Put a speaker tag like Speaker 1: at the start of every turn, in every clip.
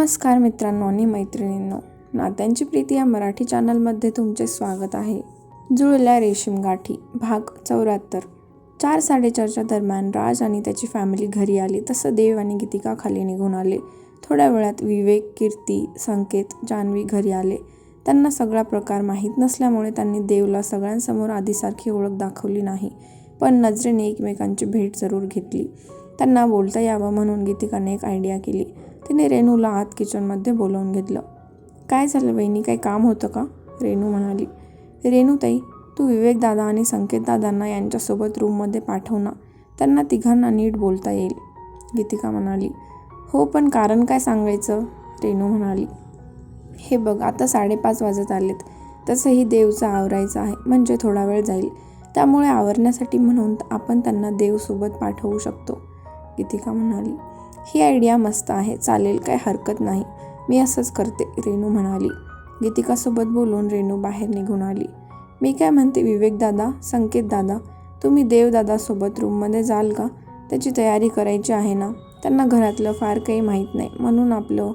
Speaker 1: नमस्कार मित्रांनो आणि मैत्रिणींनो. नात्यांची प्रीती या मराठी चॅनलमध्ये तुमचे स्वागत आहे. जुळल्या रेशीम गाठी भाग चौऱ्याहत्तर. चार साडेचारच्या दरम्यान राज आणि त्याची फॅमिली घरी आली. तसं देव आणि गीतिका खाली निघून आले. थोड्या वेळात विवेक कीर्ती संकेत जान्हवी घरी आले. त्यांना सगळा प्रकार माहीत नसल्यामुळे त्यांनी देवला सगळ्यांसमोर आधीसारखी ओळख दाखवली नाही. पण नजरेने एकमेकांची भेट जरूर घेतली. त्यांना बोलता यावं म्हणून गीतिकाने एक आयडिया केली. तिने रेणूला आत किचनमध्ये बोलावून घेतलं. काय झालं वहिनी काही काम होतं का? रेणू म्हणाली. रेणूताई तू विवेकदादा आणि संकेतदादांना यांच्यासोबत रूममध्ये पाठव ना. त्यांना तिघांना नीट बोलता येईल. गीतिका म्हणाली. हो पण कारण काय सांगायचं? रेणू म्हणाली. हे बघ आता साडेपाच वाजत आलेत. तसंही देवचं आवरायचं आहे. म्हणजे थोडा वेळ जाईल. त्यामुळे आवरण्यासाठी म्हणून आपण त्यांना देवसोबत पाठवू शकतो. गीतिका म्हणाली. ही आयडिया मस्त आहे चालेल काय हरकत नाही. मी असंच करते रेणू म्हणाली. गीतिकासोबत बोलून रेणू बाहेर निघून आली. मी काय म्हणते विवेकदादा संकेतदादा तुम्ही देवदादासोबत रूममध्ये जाल का? त्याची तयारी करायची आहे ना? त्यांना घरातलं फार काही माहीत नाही म्हणून आपलं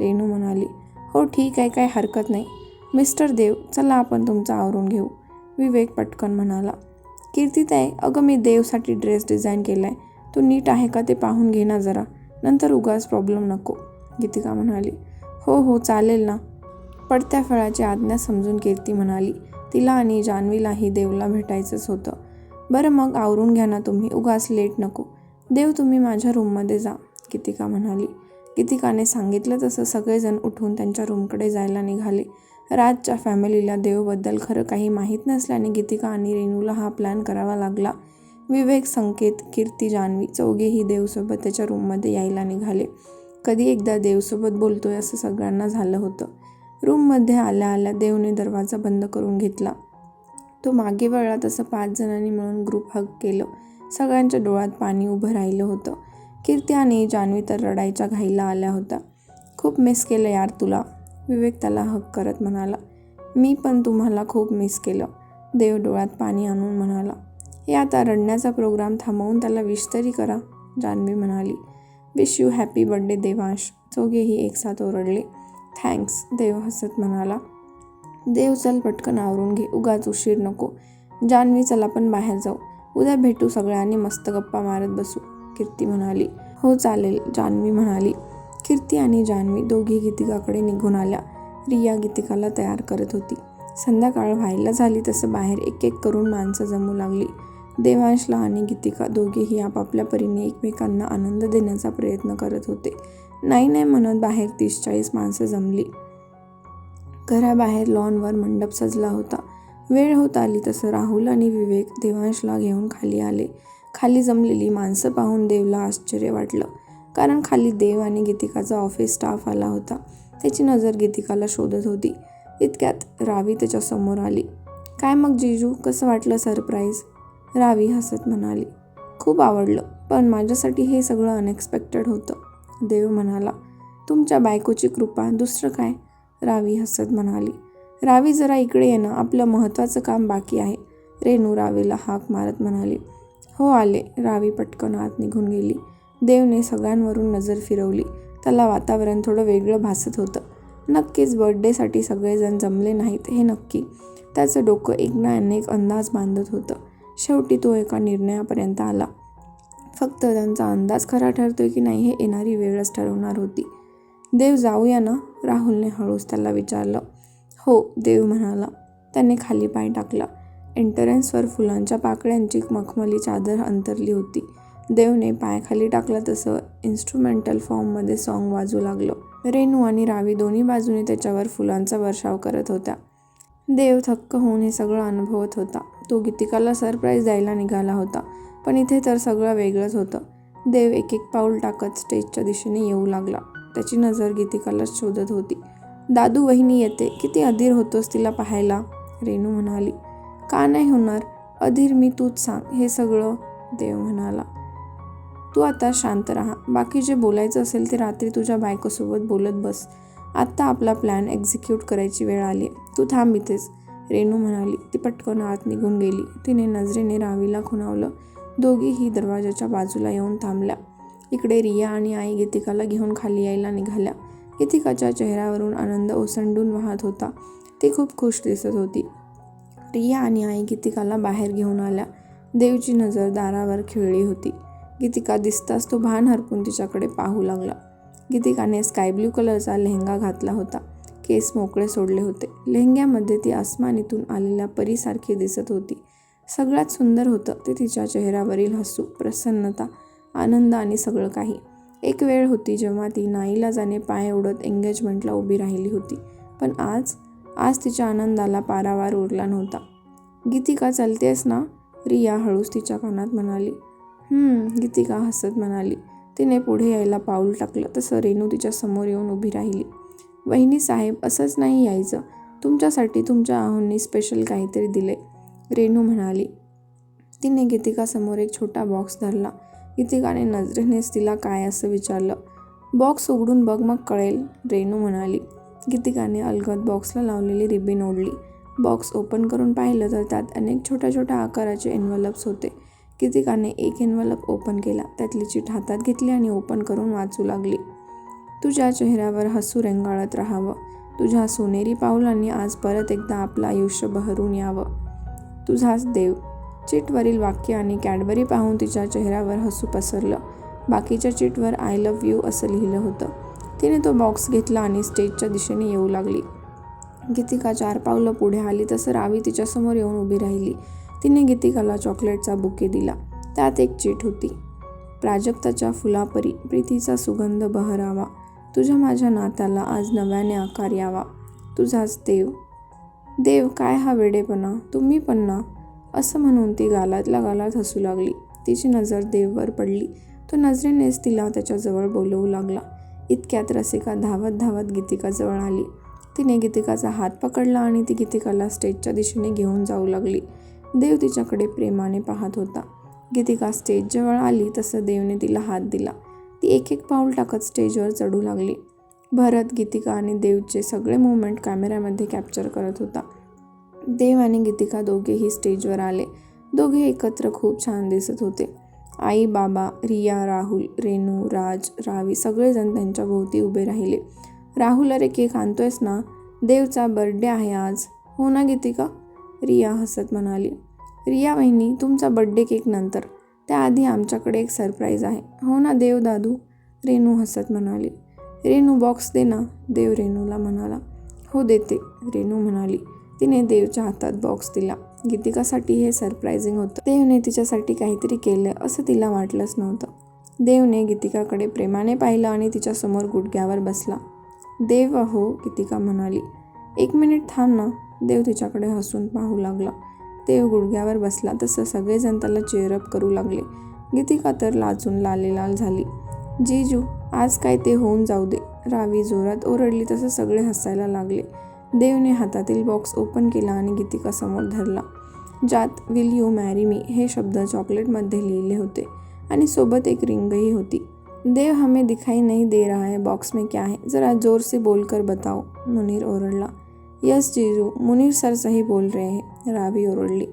Speaker 1: रेणू म्हणाली. हो ठीक आहे काय हरकत नाही. मिस्टर देव चला आपण तुमचं आवरून घेऊ. विवेक पटकन म्हणाला. कीर्तीताई अगं मी देवसाठी ड्रेस डिझाईन केला आहे तू नीट आहे का ते पाहून घे ना जरा. नंतर उगाच प्रॉब्लेम नको गीतिका म्हणाली. हो हो चालेल ना. पडत्या फळाची आज्ञा समजून कीर्ती म्हणाली. तिला आणि जान्हवीलाही देवला भेटायचंच होतं. बरं मग आवरून घ्या ना तुम्ही उगाच लेट नको. देव तुम्ही माझ्या रूममध्ये जा गीतिका म्हणाली. गीतिकाने सांगितलं तसं सगळेजण उठून त्यांच्या रूमकडे जायला निघाले. राजच्या फॅमिलीला देवबद्दल खरं काही माहीत नसल्याने गीतिका आणि रेणूला हा प्लॅन करावा लागला. विवेक संकेत कीर्ती जान्हवी चौघेही देवसोबत त्याच्या रूममध्ये यायला निघाले. कधी एकदा देवसोबत बोलतोय असं सगळ्यांना झालं होतं. रूममध्ये आल्या आल्या देवने दरवाजा बंद करून घेतला. तो मागे वळला तसं पाच जणांनी मिळून ग्रुप हग केलं. सगळ्यांच्या डोळ्यात पाणी उभं राहिलं होतं. कीर्ती आणि जान्हवी तर रडायच्या घाईला आल्या होत्या. खूप मिस केलं यार तुला विवेक त्याला हक करत म्हणाला. मी पण तुम्हाला खूप मिस केलं देव डोळ्यात पाणी आणून म्हणाला. हे आता रडण्याचा प्रोग्राम थांबवून त्याला विश तरी करा जान्हवी म्हणाली. Wish you happy birthday Devansh. दोघेही एकसाथ ओरडले. थँक्स देव हसत म्हणाला. देव चल पटकन आवरून घे. उगाच उशीर नको. जान्हवी चला पण बाहेर जाऊ. उद्या भेटू सगळ्यांनी मस्त गप्पा मारत बसू कीर्ती म्हणाली. हो चालेल जान्हवी म्हणाली. कीर्ती आणि जान्हवी दोघी गीतिकाकडे निघून आल्या. रिया गीतिकाला तयार करत होती. संध्याकाळ व्हायला झाली तसं बाहेर एक एक करून माणसं जमू लागली. देवांशला आणि गीतिका दोघेही आपापल्या परीने एकमेकांना आनंद देण्याचा प्रयत्न करत होते. नाही नाही म्हणत बाहेर तीस चाळीस माणसं जमली. घराबाहेर लॉनवर मंडप सजला होता. वेळ होत आली तसं राहुल आणि विवेक देवांशला घेऊन खाली आले. खाली जमलेली माणसं पाहून देवला आश्चर्य वाटलं. कारण खाली देव आणि गीतिकाचा ऑफिस स्टाफ आला होता. त्याची नजर गीतिकाला शोधत होती. इतक्यात रावी त्याच्यासमोर आली. काय मग जिजू? कसं वाटलं सरप्राईज रावी हसत म्हणाली खूप आवडलं पण माझ्यासाठी हे सगळं अनएक्सपेक्टेड होतं. देव म्हणाला तुमच्या बायकोची कृपा दुसरं काय? रावी हसत म्हणाली रावी जरा इकडे येणं आपलं महत्त्वाचं काम बाकी आहे. रेणू रावीला हाक मारत म्हणाली हो आले. रावी पटकन आत निघून गेली. देवने सगळ्यांवरून नजर फिरवली. त्याला वातावरण थोडं वेगळं भासत होतं. नक्कीच बर्थडेसाठी सगळेजण जमले नाहीत हे नक्की. त्याचं डोकं एक ना अनेक अंदाज बांधत होतं. शेवटी तो एका निर्णयापर्यंत आला. फक्त त्यांचा अंदाज खरा ठरतोय की नाही हे येणारी वेळच ठरवणार होती. देव जाऊया ना? राहुलने हळूच त्याला विचारलं. हो देव म्हणाला. त्याने खाली पाय टाकला. एंटरन्सवर फुलांच्या पाकळ्यांची मखमली चादर अंतरली होती. देवने पाय खाली टाकला तसं इन्स्ट्रुमेंटल फॉर्ममध्ये सॉन्ग वाजू लागलं. रेणू आणि रावी दोन्ही बाजूने त्याच्यावर फुलांचा वर्षाव करत होत्या. देव थक्क होऊन हे सगळं अनुभवत होता. तो गीतिकाला सरप्राईज द्यायला निघाला होता पण इथे तर सगळं वेगळंच होतं. देव एक एक पाऊल टाकत स्टेजच्या दिशेने येऊ लागला. त्याची नजर गीतिकालाच शोधत होती. दादू वहिनी येते किती अधीर होतोस तिला पाहायला? रेणू म्हणाली. का नाही होणार? अधीर मी तूच सांग हे सगळं देव म्हणाला. तू आता शांत राहा. बाकी जे बोलायचं असेल ते रात्री तुझ्या बायकोसोबत बोलत बस. आत्ता आपला प्लॅन एक्झिक्यूट करायची वेळ आली. तू थांब इथेच. रेणू म्हणाली. ती पटकन आत निघून गेली. तिने नजरेने रावीला खुणावलं. दोघीही दरवाजाच्या बाजूला येऊन थांबल्या. इकडे रिया आणि आई गीतिकाला घेऊन खाली यायला निघाल्या. गीतिकाच्या चेहऱ्यावरून आनंद ओसंडून वाहत होता. ती खूप खुश दिसत होती. रिया आणि आई गीतिकाला बाहेर घेऊन आल्या. देवची नजर दारावर खिळली होती. गीतिका दिसताच तो भान हरपून तिच्याकडे पाहू लागला. गीतिकाने स्काय ब्ल्यू कलरचा लेहंगा घातला होता. केस मोकळे सोडले होते. लेहंग्यामध्ये ती आसमानीतून आलेल्या परीसारखी दिसत होती. सगळ्यात सुंदर होतं ते तिच्या चेहऱ्यावरील हसू प्रसन्नता आनंद आणि सगळं काही. एक वेळ होती जेव्हा ती नाईलाजाने पाय ओढत एंगेजमेंटला उभी राहिली होती. पण आज आज तिच्या आनंदाला पारावार उरला नव्हता. गीतिका चलतेस ना? रिया हळूच तिच्या कानात म्हणाली. गीतिका हसत म्हणाली. तिने पुढे यायला पाऊल टाकलं तसं रेणू तिच्या समोर येऊन उभी राहिली. वहिनी साहेब असंच नाही यायचं. तुमच्यासाठी तुमच्या आहोंनी स्पेशल काहीतरी दिले. रेणू म्हणाली. तिने गीतिकासमोर एक छोटा बॉक्स धरला. गीतिकाने नजरेनेच तिला काय असं विचारलं. बॉक्स उघडून बघ मग कळेल रेणू म्हणाली. गीतिकाने अलगद बॉक्सला लावलेली रिबीन ओढली. बॉक्स ओपन करून पाहिलं तर त्यात अनेक छोट्या छोट्या आकाराचे एन्व्हलप्स होते. गीतिकाने एक एन्व्हलप ओपन केला त्यातली चिट हातात घेतली आणि ओपन करून वाचू लागली. तुझ्या चेहऱ्यावर हसू रेंगाळत राहावं. तुझ्या सोनेरी पावलांनी आज परत एकदा आपलं आयुष्य बहरून यावं. तुझाच देव. चिटवरील वाक्य आणि कॅडबरी पाहून तिच्या चेहऱ्यावर हसू पसरलं. बाकीच्या चिटवर आय लव्ह यू असं लिहिलं होतं. तिने तो बॉक्स घेतला आणि स्टेजच्या दिशेने येऊ लागली. गीतिका चार पावलं पुढे आली तसं रावी तिच्यासमोर येऊन उभी राहिली. तिने गीतिकाला चॉकलेटचा बुके दिला. त्यात एक चिट होती. प्राजक्ताच्या फुलापरी प्रीतीचा सुगंध बहरावा. तुझ्या माझ्या नात्याला आज नव्याने आकार यावा. तुझाच देव. देव काय हा वेडेपणा? तुम्ही पण ना? असं म्हणून ती गालातल्या गालात हसू लागली. तिची नजर देववर पडली. तो नजरेनेच तिला त्याच्याजवळ बोलवू लागला. इतक्यात रसिका धावत धावत गीतिकाजवळ आली. तिने गीतिकाचा हात पकडला आणि ती गीतिकाला स्टेजच्या दिशेने घेऊन जाऊ लागली. देव तिच्याकडे प्रेमाने पाहत होता. गीतिका स्टेजजवळ आली तसं देवने तिला हात दिला. ती एक एक पाऊल टाकत स्टेजवर चढू लागली. भरत गीतिका आणि देवचे सगळे मुवमेंट कॅमेऱ्यामध्ये कॅप्चर करत होता. देव आणि गीतिका दोघेही स्टेजवर आले. दोघे एकत्र खूप छान दिसत होते. आई बाबा रिया राहुल रेणू राज रावी सगळेजण त्यांच्या भोवती उभे राहिले. राहुल अरे केक आणतोयस ना? देवचा बर्थडे आहे आज. हो ना गीतिका? रिया हसत म्हणाली रिया वहिनी तुमचा बड्डे केक नंतर. त्याआधी आमच्याकडे एक सरप्राईज आहे. हो ना देव दादू रेणू हसत म्हणाली. रेणू बॉक्स दे ना. देव रेणूला म्हणाला. हो देते. रेणू म्हणाली. तिने देवच्या हातात बॉक्स दिला. गीतिकासाठी हे सरप्रायझिंग होतं. देवने तिच्यासाठी काहीतरी केलं असं तिला वाटलंच नव्हतं. देवने गीतिकाकडे प्रेमाने पाहिलं आणि तिच्यासमोर गुडघ्यावर बसला. देव अहो गीतिका म्हणाली. एक मिनिट थांब ना. देव तिच्याकडे हसून पाहू लागला. देव गुडघ्यावर बसला. तसं सगळेजण त्याला चेअरअप करू लागले. गीतिका तर लाचून लालेलाल झाली. जीजू आज काय ते होऊन जाऊ दे. रावी जोरात ओरडली. तसं सगळे हसायला लागले. देवने हातातील बॉक्स ओपन केला आणि गीतिका समोर धरला. ज्यात विल यू मॅरी मी हे शब्द चॉकलेटमध्ये लिहिले होते. आणि सोबत एक रिंगही होती. देव हमें दिखाई नहीं दे रहा है. बॉक्स में क्या है? ज़रा जोर से बोलकर बताओ. मुनीर ओरडला. यस जीजू मुनीर सर सही बोल रहे हैं रावी ओरडली.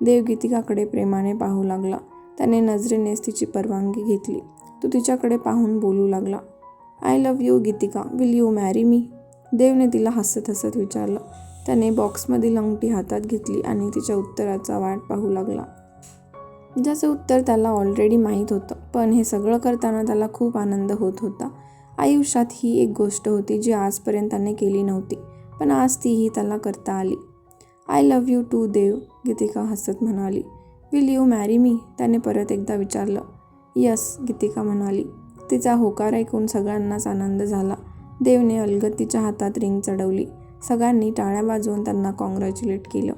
Speaker 1: देव गीतिकाकडे प्रेमाने पाहू लागला. त्याने नजरेनेच तिची परवानगी घेतली. तो तिच्याकडे पाहून बोलू लागला. I love you Geetika. Will you marry me देवने तिला हसत हसत विचारलं. त्याने बॉक्समधील अंगठी हातात घेतली आणि तिच्या उत्तराचा वाट पाहू लागला. ज्याचं उत्तर त्याला ऑलरेडी माहीत होतं पण हे सगळं करताना त्याला खूप आनंद होत होता. आयुष्यात ही एक गोष्ट होती जी आजपर्यंत त्याने केली नव्हती. पण आज तीही त्याला करता आली. I love you too Dev Geetika हसत म्हणाली. Will you marry me? त्याने परत एकदा विचारलं. यस गीतिका म्हणाली. तिचा होकार ऐकून सगळ्यांनाच आनंद झाला. देवने अलगद तिच्या हातात रिंग चढवली. सगळ्यांनी टाळ्या वाजवून त्यांना कॉंग्रॅच्युलेट केलं.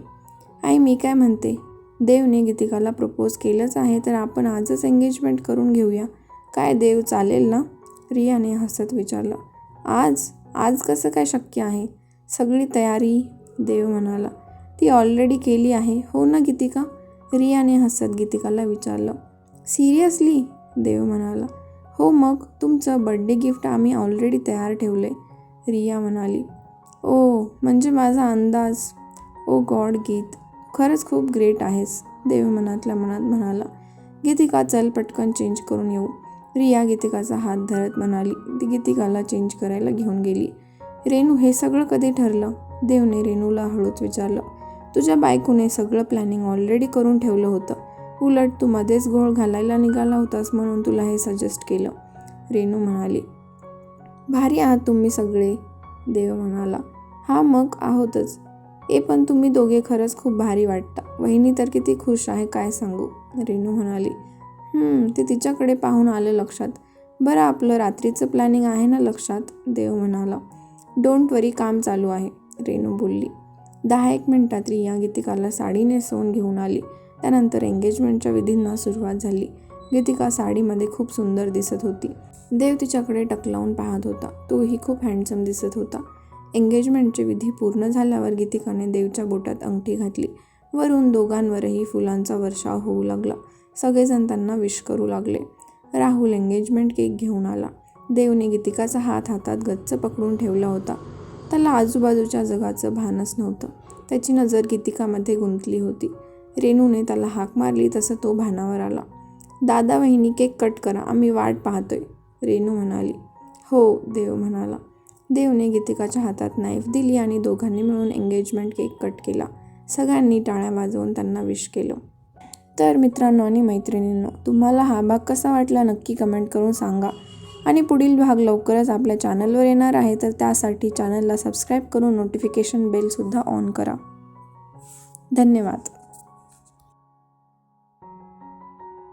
Speaker 1: आई मी काय म्हणते? देवने गीतिकाला प्रपोज केलंच आहे तर आपण आजच एंगेजमेंट करून घेऊया. काय देव चालेल ना? रियाने हसत विचारलं. आज? आज कसं काय शक्य आहे? सगळी तयारी देव म्हणाला. ती ऑलरेडी केली आहे. हो ना गीतिका? रियाने हसत गीतिकाला विचारलं. सिरियसली देव म्हणाला. हो मग तुमचं बड्डे गिफ्ट आम्ही ऑलरेडी तयार ठेवले. रिया म्हणाली. ओ म्हणजे माझा अंदाज? ओ गॉड गीत खरंच खूप ग्रेट आहेस. देव मनातल्या मनात म्हणाला. गीतिका चल पटकन चेंज करून येऊ. रिया गीतिकाचा हात धरत म्हणाली. ती गीतिकाला चेंज करायला घेऊन गेली. रेणू हे सगळं कधी ठरलं? देवने रेणूला हळूच विचारलं. तुझ्या बायकोने सगळं प्लॅनिंग ऑलरेडी करून ठेवलं होतं. उलट तू मध्येच घोळ घालायला निघाला होतास म्हणून तुला हे सजेस्ट केलं. रेणू म्हणाली भारी आहात तुम्ही सगळे देव म्हणाला. हा मग आहोतच. ए पण तुम्ही दोघे खरंच खूप भारी वाटता. वहिनी तर किती खुश आहे काय सांगू? रेणू म्हणाली ते तिच्याकडे पाहून आलं लक्षात. बरं आपलं रात्रीचं प्लॅनिंग आहे ना लक्षात? देव म्हणाला डोंट वरी काम चालू आहे रेणू बोलली. दहा एक मिनिटात रिया गीतिकाला साडी नेसवून घेऊन आली. त्यानंतर एंगेजमेंटच्या विधींना सुरुवात झाली. गीतिका साडीमध्ये खूप सुंदर दिसत होती. देव तिच्याकडे टकलावून पाहत होता. तोही खूप हँडसम दिसत होता. एंगेजमेंटचे विधी पूर्ण झाल्यावर गीतिकाने देवच्या बोटात अंगठी घातली. वरून दोघांवरही फुलांचा वर्षाव होऊ लागला. सगळेजण त्यांना विश करू लागले. राहुल एंगेजमेंट केक घेऊन आला. देवने गीतिकाचा हात हातात गच्च पकडून ठेवला होता. त्याला आजूबाजूच्या जगाचं भानच नव्हतं. त्याची नजर गीतिकामध्ये गुंतली होती. रेणूने त्याला हाक मारली तसं तो भानावर आला. दादा वहिनी केक कट करा आम्ही वाट पाहतोय. रेणू म्हणाली. हो देव म्हणाला. देवने गीतिकाच्या हातात नाईफ दिली आणि दोघांनी मिळून एंगेजमेंट केक कट केला. सगळ्यांनी टाळ्या वाजवून त्यांना विश केलं. तर मित्रांनो आणि मैत्रिणींनो तुम्हाला हा भाग कसा वाटला नक्की कमेंट करून सांगा. आणि पुढील भाग लवकरच आपल्या चॅनलवर येणार आहे तर त्यासाठी चॅनलला सबस्क्राईब करून नोटिफिकेशन बेलसुद्धा ऑन करा. धन्यवाद.